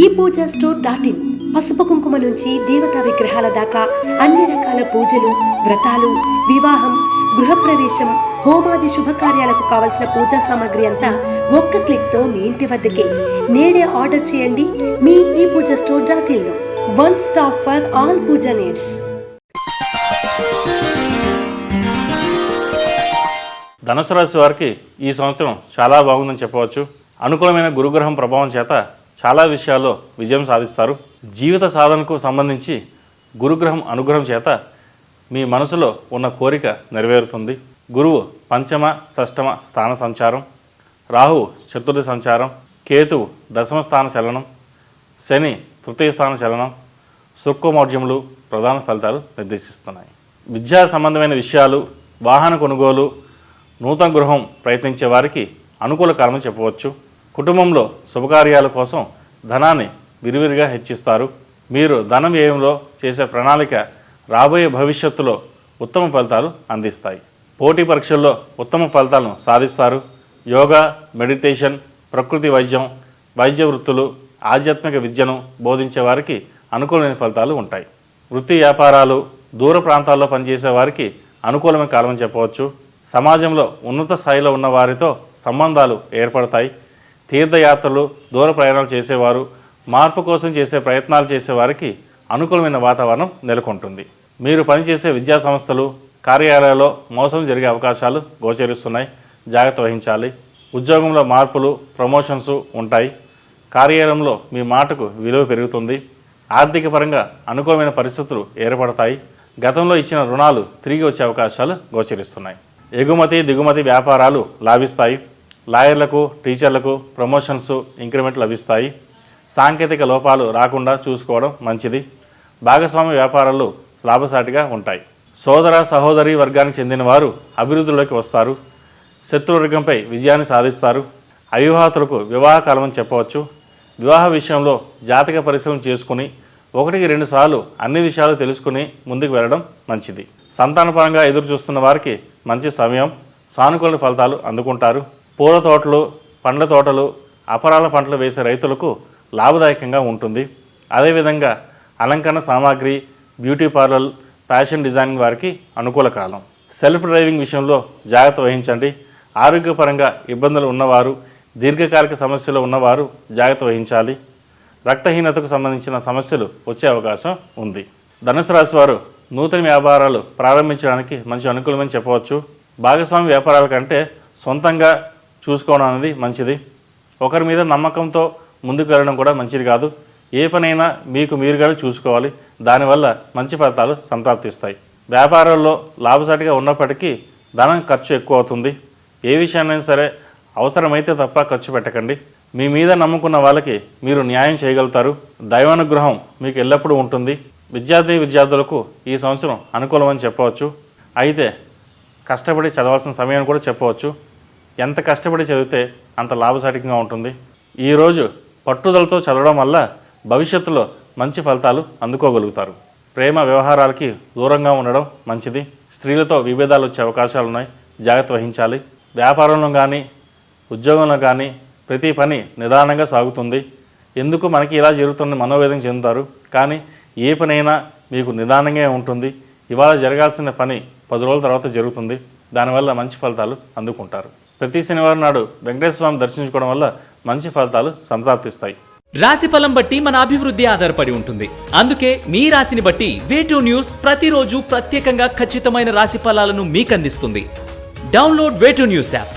ఈ puja store dot in. పసుపు కుంకుమ నుంచి దేవతా విగ్రహాల దాకా అన్ని రకాల పూజలు వ్రతాలు వివాహం గృహప్రవేశం హోమాది శుభకార్యాలకు కావలసిన పూజా సామాగ్రి అంతా ఒక్క క్లిక్తో మీ ఇంటి వద్దకే. నేడే ఆర్డర్ చేయండి మీ ఈ puja store dot in one stop for all puja needs. ధనుసు రాశి వారికి ఈ సంవత్సరం చాలా బాగుందని చెప్పవచ్చు. అనుకూలమైన గురుగ్రహం ప్రభావం చేత చాలా విషయాల్లో విజయం సాధిస్తారు. జీవిత సాధనకు సంబంధించి గురుగ్రహం అనుగ్రహం చేత మీ మనసులో ఉన్న కోరిక నెరవేరుతుంది. గురువు పంచమ షష్టమ స్థాన సంచారం రాహు చతుర్థ సంచారం కేతువు దశమ స్థాన చలనం శని తృతీయ స్థాన చలనం శుక్రమౌర్జములు ప్రధాన ఫలితాలు నిర్దేశిస్తున్నాయి. విద్యా సంబంధమైన విషయాలు వాహన కొనుగోలు నూతన గృహం ప్రయత్నించే వారికి అనుకూల కారణం చెప్పవచ్చు. కుటుంబంలో శుభకార్యాల కోసం ధనాన్ని విరివిరిగా హెచ్చిస్తారు. మీరు ధన వ్యయంలో చేసే ప్రణాళిక రాబోయే భవిష్యత్తులో ఉత్తమ ఫలితాలు అందిస్తాయి. పోటీ పరీక్షల్లో ఉత్తమ ఫలితాలను సాధిస్తారు. యోగా మెడిటేషన్ ప్రకృతి వైద్యం వైద్య వృత్తులు ఆధ్యాత్మిక విద్యను బోధించే వారికి అనుకూలమైన ఫలితాలు ఉంటాయి. వృత్తి వ్యాపారాలు దూర ప్రాంతాల్లో పనిచేసే వారికి అనుకూలమైన కాలం చెప్పవచ్చు. సమాజంలో ఉన్నత స్థాయిలో ఉన్న వారితో సంబంధాలు ఏర్పడతాయి. తీర్థయాత్రలు దూర ప్రయాణాలు చేసేవారు మార్పు కోసం చేసే ప్రయత్నాలు చేసేవారికి అనుకూలమైన వాతావరణం నెలకొంటుంది. మీరు పనిచేసే విద్యా సంస్థలు కార్యాలయాల్లో మోసం జరిగే అవకాశాలు గోచరిస్తున్నాయి. జాగ్రత్త వహించాలి. ఉద్యోగంలో మార్పులు ప్రమోషన్స్ ఉంటాయి. కార్యాలయంలో మీ మాటకు విలువ పెరుగుతుంది. ఆర్థిక పరంగా అనుకూలమైన పరిస్థితులు ఏర్పడతాయి. గతంలో ఇచ్చిన రుణాలు తిరిగి వచ్చే అవకాశాలు గోచరిస్తున్నాయి. ఎగుమతి దిగుమతి వ్యాపారాలు లాభిస్తాయి. లాయర్లకు టీచర్లకు ప్రమోషన్స్ ఇంక్రిమెంట్ లభిస్తాయి. సాంకేతిక లోపాలు రాకుండా చూసుకోవడం మంచిది. భాగస్వామ్య వ్యాపారాలు లాభసాటిగా ఉంటాయి. సోదర సహోదరి వర్గానికి చెందిన వారు అభివృద్ధిలోకి వస్తారు. శత్రువర్గంపై విజయాన్ని సాధిస్తారు. అవివాహితులకు వివాహ కాలం అని చెప్పవచ్చు. వివాహ విషయంలో జాతక పరిశ్రమ చేసుకుని ఒకటికి రెండు సార్లు అన్ని విషయాలు తెలుసుకుని ముందుకు వెళ్ళడం మంచిది. సంతానపరంగా ఎదురు చూస్తున్న వారికి మంచి సమయం సానుకూల ఫలితాలు అందుకుంటారు. పూల తోటలు పండ్ల తోటలు అపరాల పంటలు వేసే రైతులకు లాభదాయకంగా ఉంటుంది. అదేవిధంగా అలంకరణ సామాగ్రి బ్యూటీ పార్లర్ ఫ్యాషన్ డిజైనింగ్ వారికి అనుకూల కాలం. సెల్ఫ్ డ్రైవింగ్ విషయంలో జాగ్రత్త వహించండి. ఆరోగ్యపరంగా ఇబ్బందులు ఉన్నవారు దీర్ఘకాలిక సమస్యలు ఉన్నవారు జాగ్రత్త వహించాలి. రక్తహీనతకు సంబంధించిన సమస్యలు వచ్చే అవకాశం ఉంది. ధనుసు రాశి వారు నూతన వ్యాపారాలు ప్రారంభించడానికి మంచి అనుకూలమని చెప్పవచ్చు. భాగస్వామి వ్యాపారాల కంటే సొంతంగా చూసుకోవడం అనేది మంచిది. ఒకరి మీద నమ్మకంతో ముందుకు వెళ్ళడం కూడా మంచిది కాదు. ఏ పనైనా మీకు మీరుగా చూసుకోవాలి. దానివల్ల మంచి ఫలితాలు సంప్రాప్తిస్తాయి. వ్యాపారాల్లో లాభసాటిగా ఉన్నప్పటికీ ధనం ఖర్చు ఎక్కువ అవుతుంది. ఏ విషయాన్నైనా సరే అవసరమైతే తప్ప ఖర్చు పెట్టకండి. మీ మీద నమ్ముకున్న వాళ్ళకి మీరు న్యాయం చేయగలుగుతారు. దైవానుగ్రహం మీకు ఎల్లప్పుడూ ఉంటుంది. విద్యార్థి విద్యార్థులకు ఈ సంవత్సరం అనుకూలమని చెప్పవచ్చు. అయితే కష్టపడి చదవాల్సిన సమయాన్ని కూడా చెప్పవచ్చు. ఎంత కష్టపడి చదివితే అంత లాభసాటికంగా ఉంటుంది. ఈరోజు పట్టుదలతో చదవడం వల్ల భవిష్యత్తులో మంచి ఫలితాలు అందుకోగలుగుతారు. ప్రేమ వ్యవహారాలకి దూరంగా ఉండడం మంచిది. స్త్రీలతో విభేదాలు వచ్చే అవకాశాలు ఉన్నాయి. జాగ్రత్త వహించాలి. వ్యాపారంలో కానీ ఉద్యోగంలో కానీ ప్రతి పని నిదానంగా సాగుతుంది. ఎందుకు మనకి ఇలా జరుగుతుందని మనోవేదన చెందుతారు? కానీ ఏ పనైనా మీకు నిదానంగా ఉంటుంది. ఇవాళ జరగాల్సిన పని పది రోజుల తర్వాత జరుగుతుంది. దానివల్ల మంచి ఫలితాలు అందుకుంటారు. ప్రతి శనివారం నాడు వెంకటేశ్వర స్వామి దర్శించుకోవడం వల్ల మంచి ఫలితాలు సంప్రాప్తిస్తాయి రాశి ఫలం బట్టి మన అభివృద్ధి ఆధారపడి ఉంటుంది. అందుకే మీ రాశిని బట్టి వేటూ న్యూస్ ప్రతిరోజు ప్రత్యేకంగా ఖచ్చితమైన రాశి ఫలాలను మీకు అందిస్తుంది డౌన్లోడ్ వేటూ న్యూస్ యాప్.